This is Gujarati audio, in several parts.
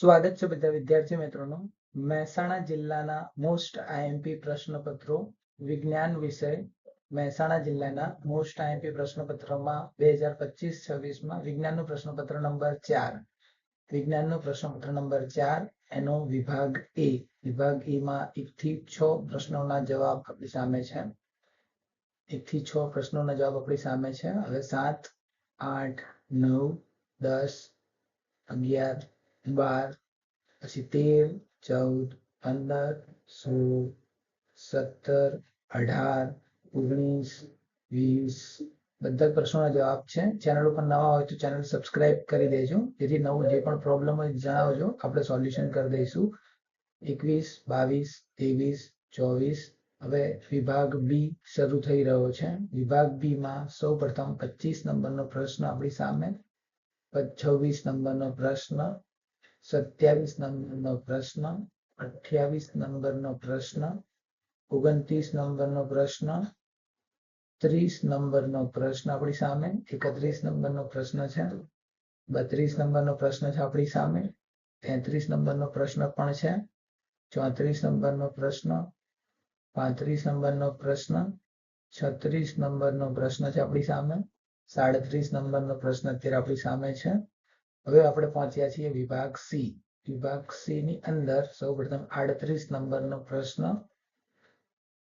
સ્વાગત છે બધા વિદ્યાર્થી મિત્રોનું. મહેસાણા જિલ્લાના મોસ્ટ આઈએમપી પ્રશ્નપત્રો વિજ્ઞાન વિષય મહેસાણા જિલ્લાના મોસ્ટ આઈએમપી પ્રશ્નપત્રમાં બે હજાર પચીસ છવ્વીસમાં વિજ્ઞાનનું પ્રશ્નપત્ર નંબર ચાર. વિજ્ઞાનનું પ્રશ્નપત્ર નંબર ચાર, એનો વિભાગ એ. વિભાગ એ માં છ પ્રશ્નોના જવાબ આપણી સામે છે. એક થી છ પ્રશ્નોના જવાબ આપણી સામે છે. હવે સાત, આઠ, નવ, દસ, અગિયાર બાર, પછી તેર, ચૌદ, પંદર, સોળ, સત્તર, અઢાર, ઓગણીસ, વીસ, બધા પ્રશ્નોના જવાબ છે. ચેનલ ઉપર નવા હોય તો ચેનલ સબસ્ક્રાઇબ કરી દેજો. જેથી નવું જે પણ પ્રોબ્લેમ હોય જણાવજો. આપણે સોલ્યુશન કરી દઈશું. એકવીસ, બાવીસ, ત્રેવીસ, ચોવીસ. હવે વિભાગ બી શરૂ થઈ રહ્યો છે. વિભાગ બી માં સૌ પ્રથમ પચીસ નંબરનો પ્રશ્ન આપણી સામે. છવ્વીસ નંબરનો પ્રશ્ન. સત્યાવીસ નંબરનો પ્રશ્ન, અઠ્યાવીસ નંબરનો પ્રશ્ન, ઓગણત્રીસ નંબરનો પ્રશ્ન, ત્રીસ નંબરનો પ્રશ્ન આપણી સામે, એકત્રીસ નંબરનો પ્રશ્ન છે, બત્રીસ નંબરનો પ્રશ્ન છે આપણી સામે, તેત્રીસ નંબરનો પ્રશ્ન પણ છે, ચોત્રીસ નંબરનો પ્રશ્ન, પાંત્રીસ નંબરનો પ્રશ્ન, છત્રીસ નંબરનો પ્રશ્ન છે આપણી સામે, સાડત્રીસ નંબરનો પ્રશ્ન અત્યારે આપણી સામે છે. હવે આપણે પહોંચ્યા છીએ વિભાગ સી. વિભાગ સી ની અંદર સૌ પ્રથમ આડત્રીસ નંબરનો પ્રશ્ન.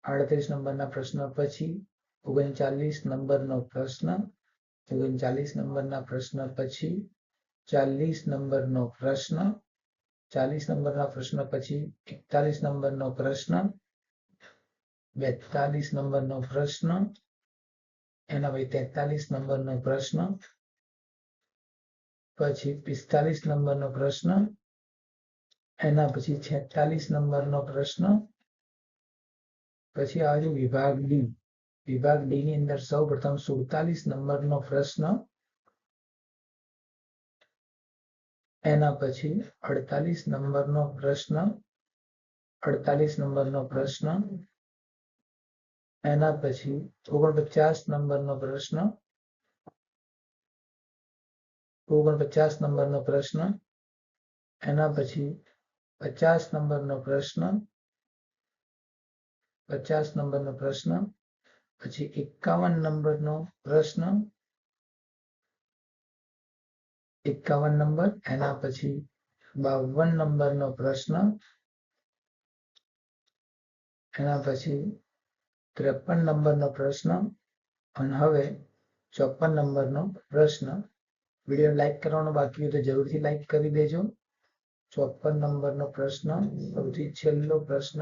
આડત્રીસ નંબરના પ્રશ્ન પછી ઓગણચાલીસ નંબરનો પ્રશ્ન. ઓગણચાલીસ નંબરના પ્રશ્ન પછી ચાલીસ નંબરનો પ્રશ્ન. ચાલીસ નંબરના પ્રશ્ન પછી એકતાલીસ નંબરનો પ્રશ્ન. બેતાલીસ નંબરનો પ્રશ્ન. એના પછી તેતાલીસ નંબરનો પ્રશ્ન. પછી પિસ્તાલીસ નંબરનો પ્રશ્ન, એના પછી છેતાલીસ નંબરનો પ્રશ્ન, પછી આવ્યું વિભાગ ડી વિભાગ ડી ની અંદર સૌ પ્રથમ સુડતાલીસ નંબરનો પ્રશ્ન, એના પછી અડતાલીસ નંબરનો પ્રશ્ન, અડતાલીસ નંબરનો પ્રશ્ન, એના પછી ઓગણપચાસ નંબરનો પ્રશ્ન ઓગણપચાસ નંબરનો પ્રશ્ન, એના પછી પચાસ નંબરનો પ્રશ્ન, પચાસ નંબરનો પ્રશ્ન, પછી એકાવન નંબરનો પ્રશ્ન, એકાવન નંબર, એના પછી બાવન નંબરનો પ્રશ્ન, એના પછી ત્રેપન નંબરનો પ્રશ્ન, અને હવે ચોપન નંબરનો પ્રશ્ન. વીડિયો લાઈક કરવાનો, બાકી હોય તો જરૂરથી લાઈક કરી દેજો. ચોપન નંબરનો પ્રશ્ન, સૌથી છેલ્લો પ્રશ્ન.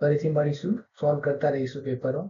ફરીથી મળીશું, સોલ્વ કરતા રહીશું પેપરો.